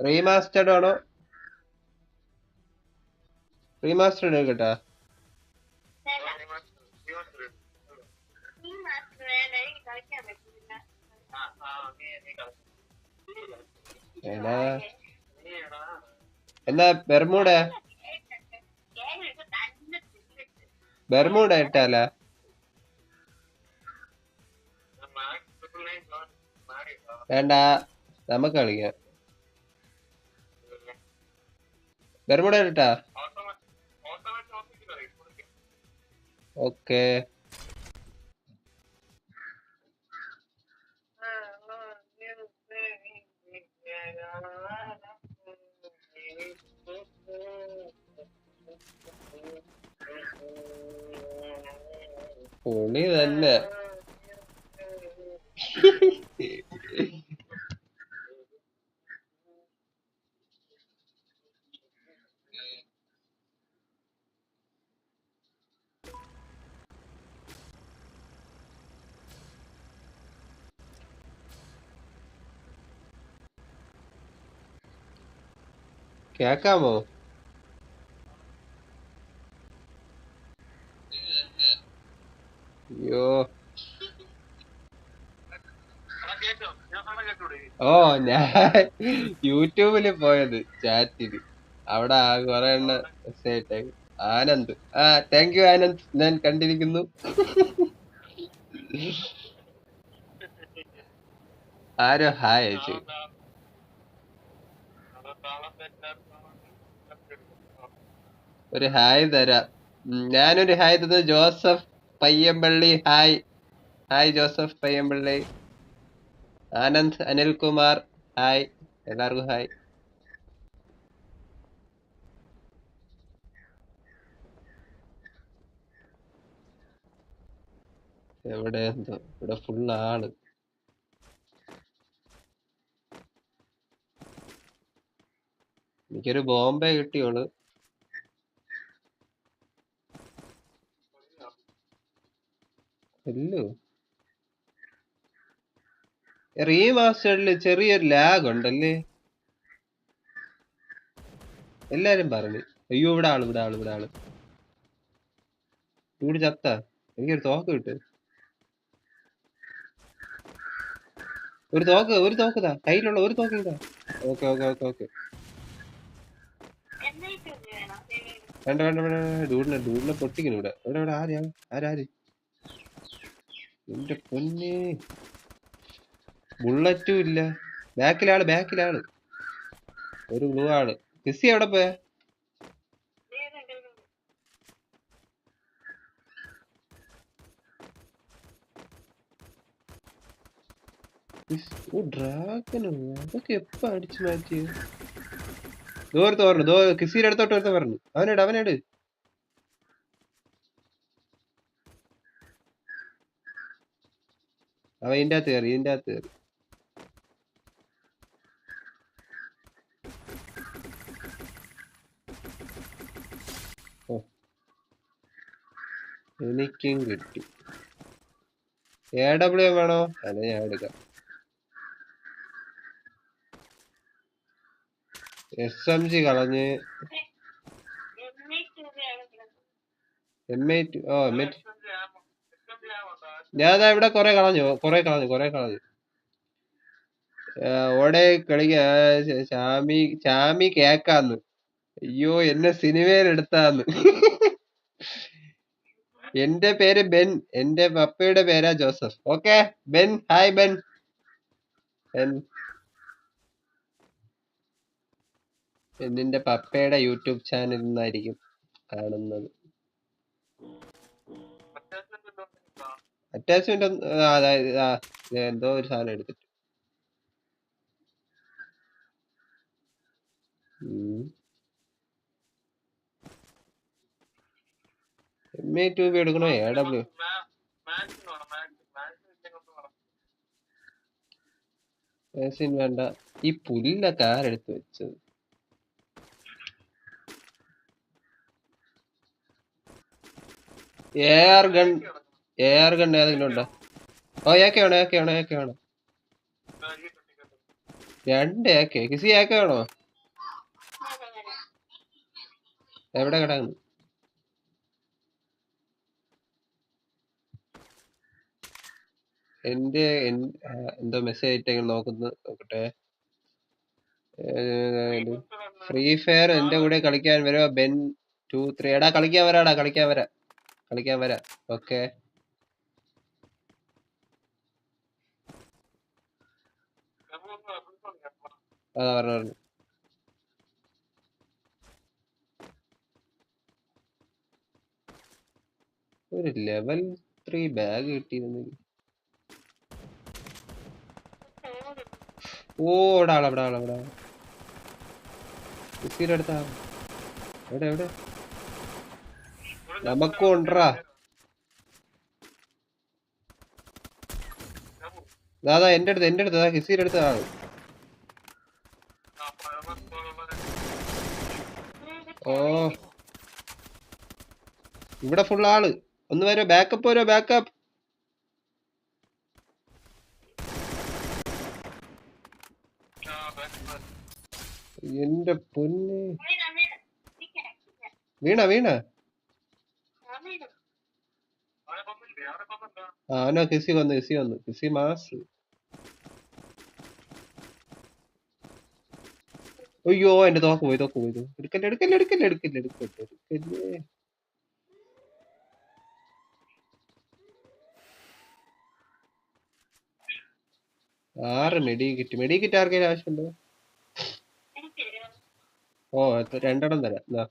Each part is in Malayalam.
റീമാസ്റ്റർഡ് ആണോ? റീമാസ്റ്റേഡ് കേട്ടാ? എടാ. എന്നാ ബെർമൂഡ ബെർമൂഡ ഇട്ടാലാ? വേണ്ട നമുക്ക് കളിക്കാം. ബെർമൂഡ കേട്ടാ ഓക്കെ. പൊളി തന്നെ. കേക്കാമോ? അയ്യോ. ഓ ഞാൻ യൂട്യൂബിൽ പോയത് ചാറ്റിൽ അവിടെ കൊറേ എണ്ണ മെസ്സേജ് ഇട്ടേക്ക്. ആനന്ദ്. ആ താങ്ക് യു ആനന്ദ്. ഞാൻ കണ്ടിരിക്കുന്നു. ആരോ ഹായ് അയച്ചു. ഒരു ഹായ് തരാം. ഞാനൊരു ഹായ് തന്നത് Joseph Payyampilly. Hi. Hi Joseph Payyampilly. Anand Anilkumar. Hi. എല്ലാവർക്കും ഹായ്. എവിടെ എന്തോ? ഇവിടെ ഫുൾ ആൾ. എനിക്കൊരു ബോംബെ കിട്ടിയോൾ. അല്ലോ ചെറിയൊരു ലാഗ് ഉണ്ടല്ലേ? എല്ലാരും പറഞ്ഞു. അയ്യോ ഇവിടെ ആൾ ഇവിടെ ആൾ ഇവിടെ ആൾ. ഇവിടെ ചത്ത. എനിക്കൊരു തോക്ക് കിട്ടു. ഒരു തോക്ക് ഒരു തോക്കുതാ കയ്യിലുള്ള ഒരു തോക്ക് ഇതാ. ഓക്കെ ഓക്കെ ഓക്കെ ഓക്കെ എന്നിട്ട് വേണം വേണ്ട വേണ്ട വേണ്ട ഡൂഡിനെ ഡൂഡിനെ പൊട്ടിക്കണം ഇവിടെ. ഇവിടെ ഇവിടെ ആരാ ആരാര് എന്റെ പൊന്നെ. ബുള്ളറ്റും ഇല്ല. ബാക്കിലാൾ ബാക്കിലാൾ. ഒരു ബ്ലൂ ആൾ കിസി എവിടെ പോയ? ഓ ഡ്രാഗനോ അതൊക്കെ എപ്പ അടിച്ചു മാറ്റിയ? ദൂരത്ത് പറഞ്ഞു. കിസിയുടെ അടുത്തോട്ട് ഒരുത്ത പറഞ്ഞു. അവനെട് അവനെട്. അവൻ ഇതിന്റെ അകത്ത് കയറി ഇതിന്റെ അകത്ത് കയറി. എനിക്കും കിട്ടി. എ ഡബ്ല്യു വേണോ? അല്ല ഞാൻ എടുക്കാം. എസ് എം ജി കളഞ്ഞ് ഓ ഞാൻ ഇവിടെ കൊറേ കളഞ്ഞു കൊറേ കളഞ്ഞു കൊറേ കളഞ്ഞു. ഓടെ കളിക്ക ചാമി ചാമി കേക്കാന്ന്. അയ്യോ എന്നെ സിനിമയിലെടുത്താന്ന്. എന്റെ പേര് ബെൻ എന്റെ പപ്പയുടെ പേരാ Joseph. Okay Ben hi Ben. Ben. എന്നിന്റെ പപ്പയുടെ യൂട്യൂബ് ചാനലിൽ നിന്നായിരിക്കും കാണുന്നത്. അറ്റാച്ച്മെന്റ് അതായത് എന്തോ ഒരു സാധനം എടുത്തിട്ട്. എം എ ടു ബി എടുക്കണോ? എ ഡബ്ല്യു വേണ്ട. ഈ പുല്ലൊക്കെ ആരെടുത്ത് വെച്ചത്. രണ്ട് വേണോ? എവിടെ കിടക്കുന്നു? എന്റെ എന്തോ മെസ്സേജ് ഇട്ടെങ്കിൽ നോക്കുന്നു നോക്കട്ടെ. ഫ്രീ ഫയർ എന്റെ കൂടെ കളിക്കാൻ വരുമോ ബെൻ ടു ത്രീ എടാ കളിക്കാൻ വരാടാ കളിക്കാൻ വരാ. കളിക്കാൻ വരാം. ഓക്കെ അതാ പറഞ്ഞു ഒരു ലെവൽ ത്രീ ബാഗ് കിട്ടിയിരുന്നെങ്കിൽ. ഓ അവിടെ ആൾ അടുത്താ. എവിടെ എവിടെ? നമുക്കും ഉണ്ടാ ദാദാ എന്റെ അടുത്ത് എന്റെ അടുത്ത് ഹിസിയുടെ അടുത്ത് ആൾ ഓ. ഇവിടെ ഫുൾ ആൾ. ഒന്ന് വരോ ബാക്കപ്പ് വരോ ബാക്കപ്പ് എന്റെ പൊന്നെ. വീണ വീണ. അവനോ കിസി വന്നു കിസി വന്നു കിസി മാസ് അയ്യോ എന്റെ തോക്ക് പോയി തോക്ക് പോയി എടുക്കല്ലേ എടുക്കല്ലേ എടുക്കല്ലേ എടുക്കല്ലേ എടുക്കല്ലേ എടുക്കല്ലേ ആറ് മെഡി കിറ്റ് മെഡി കിറ്റ് ആർക്കെങ്കിലും ആവശ്യമുണ്ടോ? ഓ രണ്ടെണ്ണം തരാം.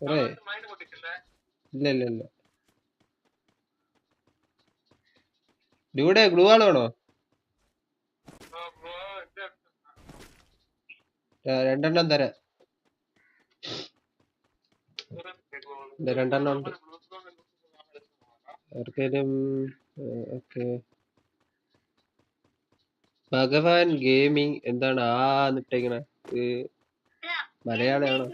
കുറേ ഇല്ല ഇല്ല ഇല്ല ഡ്യൂടെ ഗ്ലൂ ആൾ വേണോ രണ്ടെണ്ണം തരാം രണ്ടെണ്ണം ഉണ്ട് ആർക്കേലും ഓക്കെ ഭഗവാൻ ഗെയിമിംഗ് എന്താണ് ആ എന്നിട്ടേക്കണ മലയാളമാണോ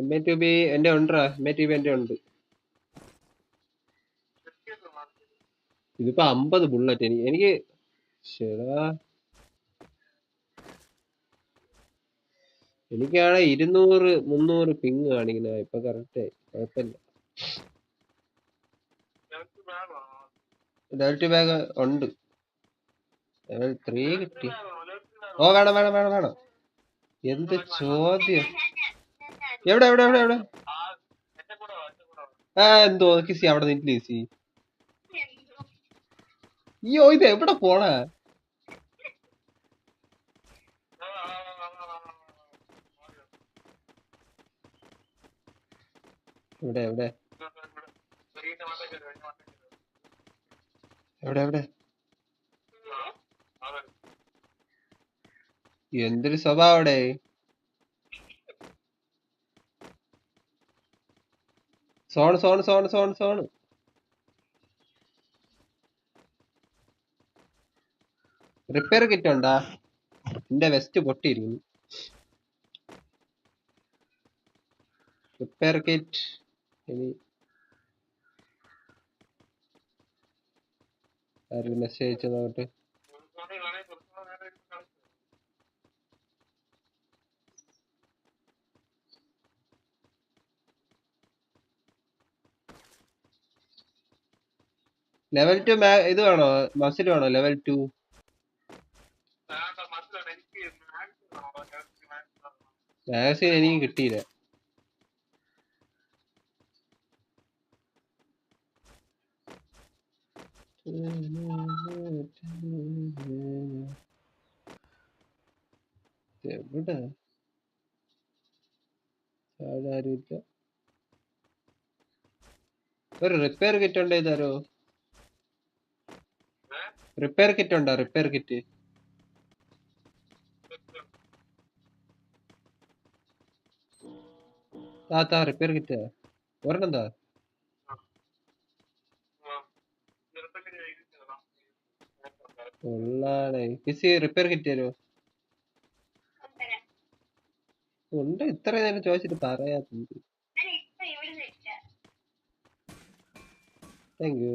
എം എ ടി ബി എന്റെ ഉണ്ടാ എം എ ടി എന്റെ ഉണ്ട്. ഇതിപ്പോ അമ്പത് ബുള്ളറ്റ് എനിക്ക് എനിക്ക് എനിക്കാണെ ഇരുന്നൂറ് മുന്നൂറ് പിങ് കാണിക്കുന്ന ഇപ്പൊ കറക്റ്റ് കുഴപ്പമില്ല. ഡയറക്റ്റ് ബാഗ് ഉണ്ട്. ലെവൽ ത്രീ കിട്ടി. ഓ വേണം വേണം വേണം വേണം. എന്ത് ചോദ്യം? എവിടെ എവിടെ എവിടെ എവിടെ ആ എന്തോ കിസി അവിടെ നിന്നില്ല കിസി അയ്യോ ഇത് എവിടെ പോണ എവിടെ എവിടെ എവിടെ എവിടെ എന്തൊരു സ്വഭാവം അവിടെ zone zone zone zone zone repair kit ഉണ്ടാ? എന്റെ വെസ്റ്റ് പൊട്ടിയിരിക്കുന്നു. റിപ്പയർ കിറ്റ് ഇനി മെസ്സേജ് നോക്കട്ടെ ലെവൽ ടു ഇത് വേണോ? മസിൽ വേണോ? ലെവൽ ടു മാഗസിൻ എനിക്ക് കിട്ടിയില്ല. എവിടെ? ഒരു റിപ്പയർ കിറ്റ് ഉണ്ടോ റിപ്പയർ കിറ്റ് ഉണ്ടോ? റിപ്പയർ കിറ്റ് താ താ റിപ്പയർ കിറ്റ് ഒരെണ്ണം താ. റിപ്പയർ കിറ്റ് തരുമോ ഉണ്ട് ഇത്ര നേരം ചോദിച്ചിട്ട് പറയാത്തത്. താങ്ക് യു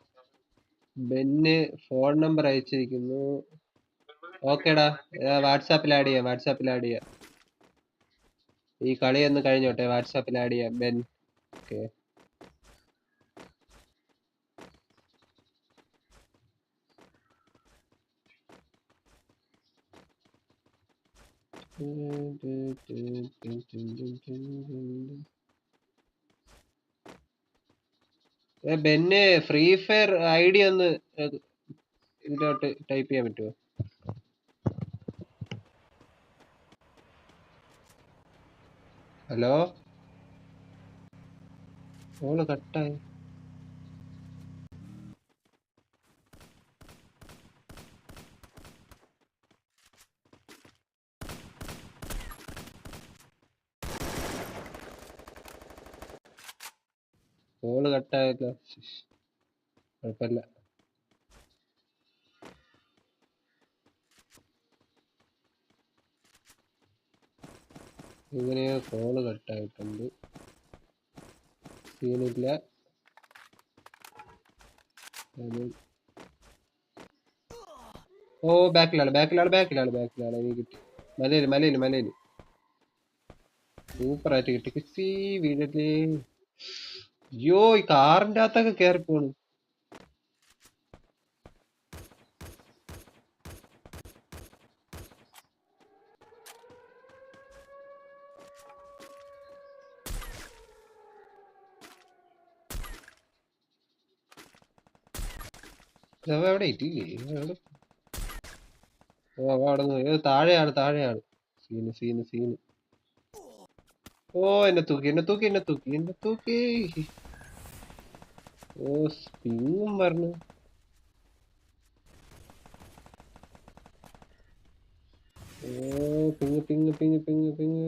ബെന്ന് ഫോൺ നമ്പർ അയച്ചിരിക്കുന്നു. ഓക്കേടാ വാട്സാപ്പിൽ ആഡ് ചെയ്യാം വാട്സാപ്പിൽ ആഡ് ചെയ്യാം. ഈ കളി ഒന്ന് കഴിഞ്ഞോട്ടെ വാട്സാപ്പിൽ ആഡ് ചെയ്യാം ബെൻ. ഓക്കെ. ഏ, ബെന്ന് ഫ്രീ ഫയർ ഐ ഡി ഒന്ന് ഇതിലോട്ട് ടൈപ്പ് ചെയ്യാൻ പറ്റുമോ ഹലോ? ഓൾ കട്ടായി. കോൾ കട്ടായല്ലോ. കുഴപ്പമില്ല. ഇങ്ങനെയോ കോൾ കട്ടായിട്ടുണ്ട്. സീനില്ല. ഓ ബാക്കിലാണ് ബാക്കിലാണ് ബാക്കിലാണ് ബാക്കിലാണ്. എനിക്ക് കിട്ടി. മലയിൽ മലയിൽ മലയിൽ. സൂപ്പറായിട്ട് കിട്ടി. കിട്ടി. വീടല്ലേ. അയ്യോ ഈ കാറിന്റെ അകത്തൊക്കെ കേറി പോണു. എവിടെ ഇട്ടില്ലേ? താഴെയാണ് താഴെയാണ്. Scene scene scene. ഓ എന്നെ തൂക്കി എന്നെ തൂക്കി എന്നെ തൂക്കി എന്നെ തൂക്കി ഓ സ്പിങ്ങും പറഞ്ഞു ഓ ping ping ping ping ping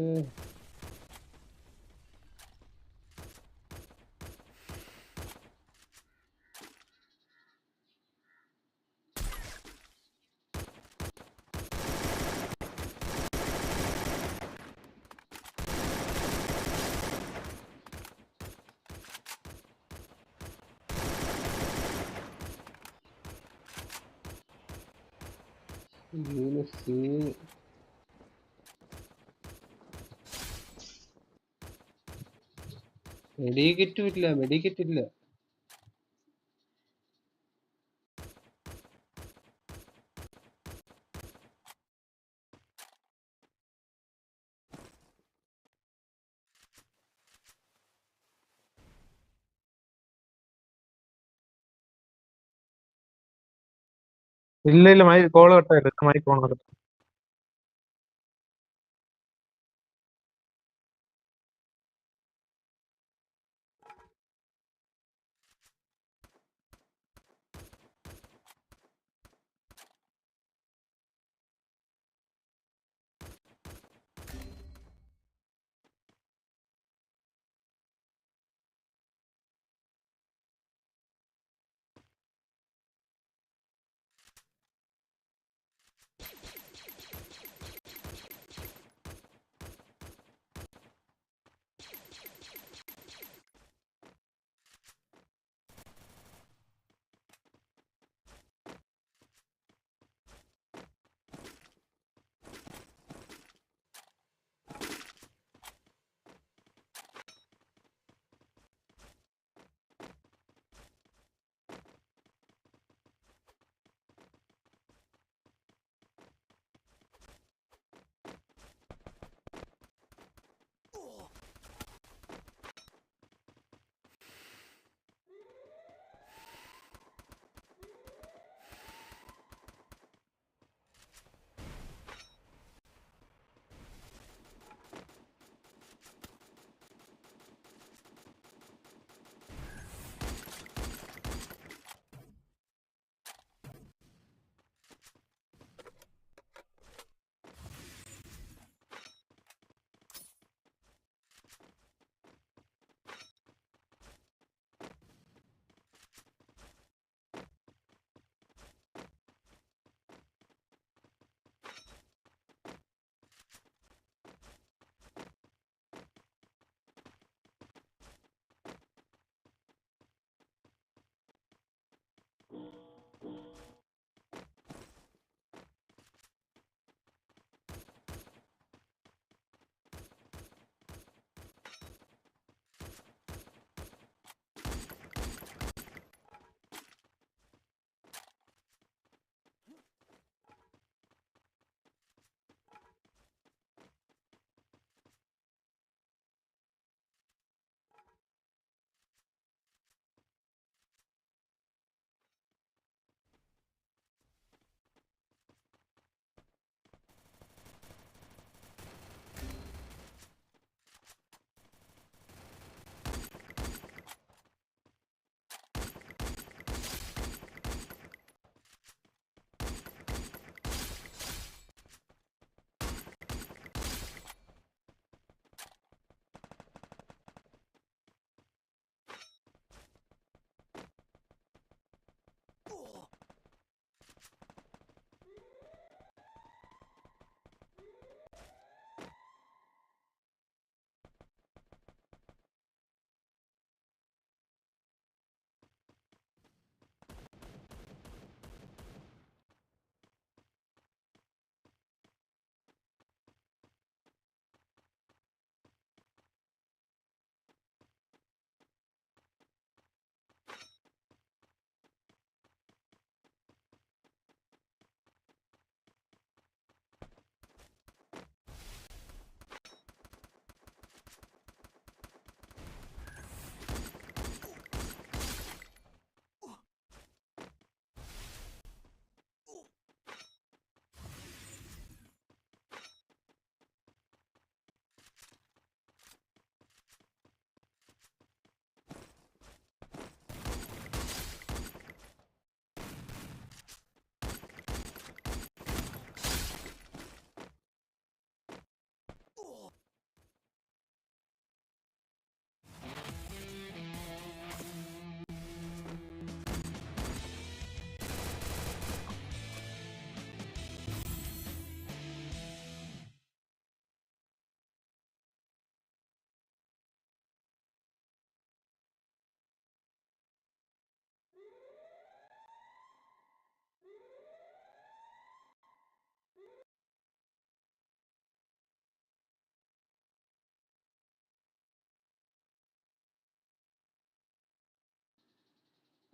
scene സീന് മെഡിക്കറ്റും ഇല്ല മെഡിക്കറ്റ് ഇല്ല. ഇല്ല ഇല്ല മൈ കോൾ കട്ടായിട്ട് മൈക്ക് ഓൺ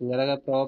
നിങ്ങളൊക്കെ പ്രോ